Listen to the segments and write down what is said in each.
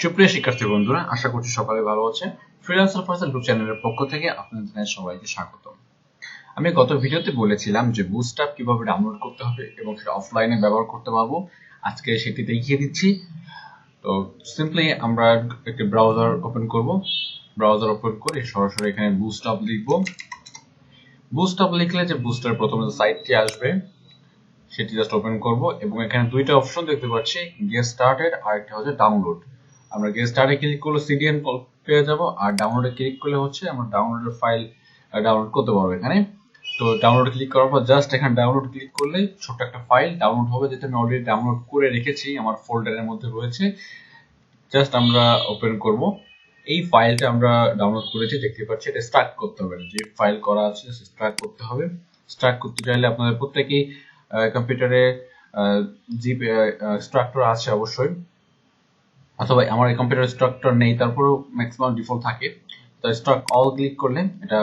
সুপ্রিয় শিক্ষার্থী বন্ধুরা, আশা করছি সকালে ভালো আছে ফ্রিল্যান্সার ফার্স্ট ইউটিউব চ্যানেলের পক্ষ থেকে আপনাদের সবাইকে স্বাগত। আমি গত ভিডিওতে বলেছিলাম যে বুস্টআপ কীভাবে ডাউনলোড করতে হবে এবং সেটা অফলাইনে ব্যবহার করতে পারব। আজকে সেটি দেখিয়ে দিচ্ছি। তো সিম্পলি আমরা একটি ব্রাউজার ওপেন করব। ব্রাউজার ওপেন করে সরাসরি এখানে বুস্টআপ লিখব। বুস্টআপ লিখলে যে বুস্টার প্রথমে সাইটটি আসবে, সেটি জাস্ট ওপেন করব এবং এখানে দুইটা অপশন দেখতে পাচ্ছি। গেট স্টার্টেড আর একটা হচ্ছে ডাউনলোড আমরা স্টার্টে ক্লিক করলে সিডিএন কল পেয়ে যাব। আর ডাউনলোডে ক্লিক করলে হচ্ছে আমরা ডাউনলোডের ফাইল ডাউনলোড করতে পারব এখানে। তো ডাউনলোড ক্লিক করার পর জাস্ট এখানে ডাউনলোড ক্লিক করলে ছোট্ট একটা ফাইল ডাউনলোড হবে যেটা আমি অলরেডি ডাউনলোড করে রেখেছি, আমার ফোল্ডারের মধ্যে রয়েছে। জাস্ট আমরা ওপেন করব। এই ফাইলটা আমরা ডাউনলোড করেছি, দেখতে পাচ্ছি এটা স্টার্ট করতে হবে যে ফাইল করা আছে স্টার্ট করতে হবে। স্টার্ট করতে চাইলে আপনাদের প্রত্যেকেই কম্পিউটারে জিপ স্ট্রাকচার আছে অবশ্যই। অথবা আমার এই কম্পিউটার স্ট্রাকচার নেই, তারপরেও ম্যাক্সিমাম ডিফল্ট থাকে। তো স্ট্রাক অল ক্লিক করলে এটা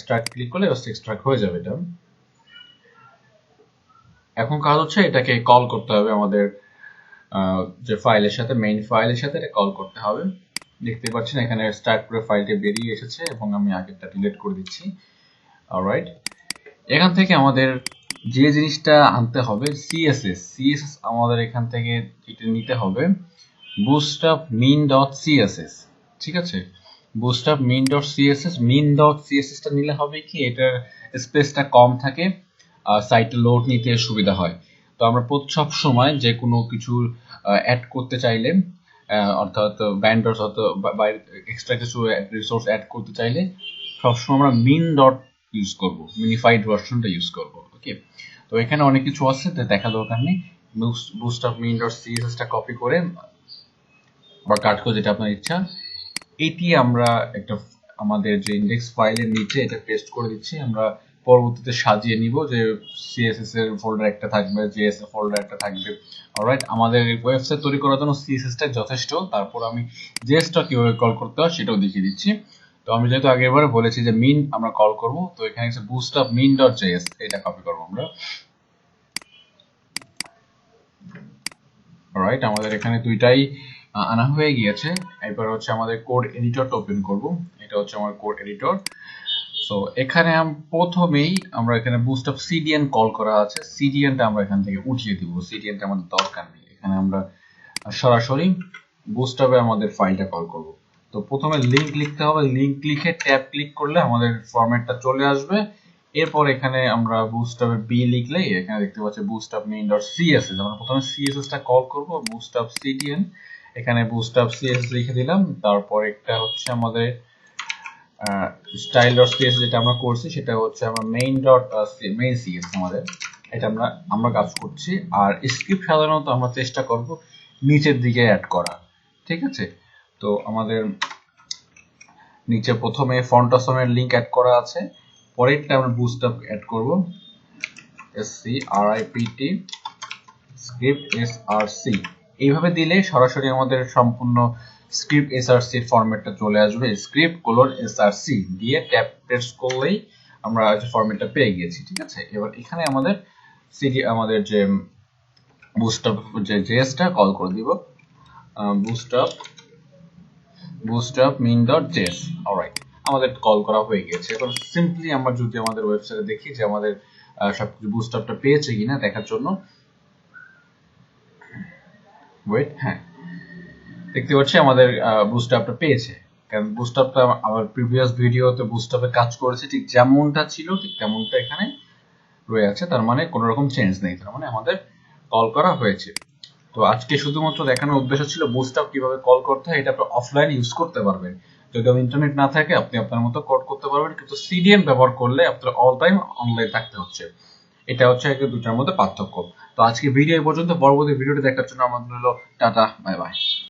স্ট্রাক ক্লিক করলে স্ট্রাক হয়ে যাবে এটা। এখন কাজ হচ্ছে এটাকে কল করতে হবে আমাদের যে ফাইলের সাথে মেইন ফাইলের সাথে এটা কল করতে হবে। দেখতে পাচ্ছেন এখানে স্টার্ট করে ফাইলটি বেরিয়ে এসেছে এবং আমি আগেরটা ডিলিট করে দিচ্ছি। অলরাইট এখান থেকে আমাদের যে জিনিসটা আনতে হবে সিএসএস সিএসএস আমাদের এখান থেকে এটা নিতে হবে। Bootstrap min ডট সিএসএস ঠিক আছে? bootstrap min dot CSS min dot CSS টা নিলে হবে কি? এটার স্পেসটা কম থাকে সাইটে লোড নিতে সুবিধা হয়। তো আমরা সব সময় যে কোনো কিছু অ্যাড করতে চাইলে অর্থাৎ ব্যান্ডার্স অথবা এক্সট্রা কিছু রিসোর্স অ্যাড করতে চাইলে সবসময় আমরা মিন ডট ইউজ করব মিনিফাইড ভার্সনটা ইউজ করব ওকে তো এখানে অনেক কিছু আছে দেখা দরকার নেই। বুস্টআপ মিন ডট সিএসএস টা কপি করে বা কাট করে যেটা আপনার ইচ্ছা, এটি আমরা একটা আমাদের যে ইন্ডেক্স ফাইলের নিচে এটা পেস্ট করে দিচ্ছি। আমরা পরবর্তীতে সাজিয়ে নিব যে সিএসএস এর ফোল্ডার একটা থাকবে জেএস এর ফোল্ডার একটা থাকবে। অলরাইট আমাদের ওয়েবসাইট তৈরি করার জন্য সিএসএস টা যথেষ্ট। তারপর আমি জেএস টা কীভাবে কল করতে হয় সেটাও দেখিয়ে দিচ্ছি। তো আমি যেহেতু আগের বারে বলেছি যে মিন আমরা কল করব, তো এখানে হচ্ছে বুস্টআপ মিন ডট জেএস এটা কপি করব আমরা। অলরাইট আমাদের এখানে দুইটাই আনা হয়ে গিয়েছে। এরপর হচ্ছে আমাদের কোড এডিটরটা ওপেন করব। এটা হচ্ছে আমার কোড এডিটর সো এখানে প্রথমেই আমরা এখানে বুস্টআপ সিডিএন কল করা আছে। সিডিএনটা আমরা এখান থেকে উঠিয়ে দিব। সিডিএনটা আমাদের দরকার নেই। এখানে আমরা সরাসরি বুস্টআপে আমাদের ফাইলটা কল করব। তো প্রথমে লিংক লিখতে হবে। লিংক লিখে ট্যাব ক্লিক করলে আমাদের ফরম্যাটটা চলে আসবে। এরপর এখানে আমরা বুস্টআপে বি লিখলেই এখানে দেখতে পাচ্ছি বুস্টআপ মেইন ডট সিএসএস আমরা প্রথমে সিএসএস টা কল করব। বুস্টআপ সিডিএন এখানে বুস্টআপ সিএস লিখে দিলাম। তারপর একটা হচ্ছে আমাদের স্টাইল ডট সিএস যেটা আমরা করছি, সেটা হচ্ছে আমরা মেইন ডট মেইন সিএস আমাদের। এটা আমরা আমরা কাজ করছি। আর স্ক্রিপ্ট সাধারণত আমরা চেষ্টা করব নিচের দিকে অ্যাড করা ঠিক আছে? তো আমাদের নিচে প্রথমে ফন্ট অসমের লিংক অ্যাড করা আছে। পরেরটা আমরা বুস্ট বুস্টআপ অ্যাড করব। S C R I P T script S R C এইভাবে দিলে সরাসরি আমাদের সম্পূর্ণ স্ক্রিপ্ট এসআরসি ফরম্যাটটা চলে আসবে। স্ক্রিপ্ট কোলন এসআরসি দিয়ে ট্যাব প্রেস করলেই আমরা ফরম্যাটটা পেয়ে গিয়েছি, ঠিক আছে? এবার এখানে আমাদের সিডি আমাদের যে বুস্টআপ যে জেএসটা কল করে দিব। Bootstrap bootstrap min dot JS alright আমাদের কল করা হয়ে গেছে এখন সিম্পলি আমরা যদি আমাদের ওয়েবসাইটে দেখি যে আমাদের সবকিছু বুস্টআপটা পেয়েছে কিনা দেখার জন্য ওয়েট হ্যাঁ। দেখতে পাচ্ছি আমাদের বুস্টআপটা পেয়েছে। কারণ বুস্টআপটা আমার প্রিভিয়াস ভিডিওতে বুস্টআপে কাজ করেছে, ঠিক যেমনটা ছিল, ঠিক তেমনটা এখানে রয়ে আছে। তার মানে কোনো রকম চেঞ্জ নেই। তার মানে আমাদের কল করা হয়েছে। তো আজকে শুধুমাত্র দেখানোর উদ্দেশ্য ছিল বুস্টআপ কীভাবে কল করতে হয়, এটা আপনি অফলাইন ইউজ করতে পারবেন। যদি ইন্টারনেট না থাকে, আপনি আপনার মতো কোড করতে পারবেন। কিন্তু সিডিএন ব্যবহার করলে আপনার অল টাইম অনলাইন থাকতে হচ্ছে। এটা হচ্ছে একে দুটার মধ্যে পার্থক্য। তো আজকে ভিডিও এই পর্যন্ত। পরবর্তী ভিডিওটি দেখার জন্য আমাদের হলো, টাটা বাই বাই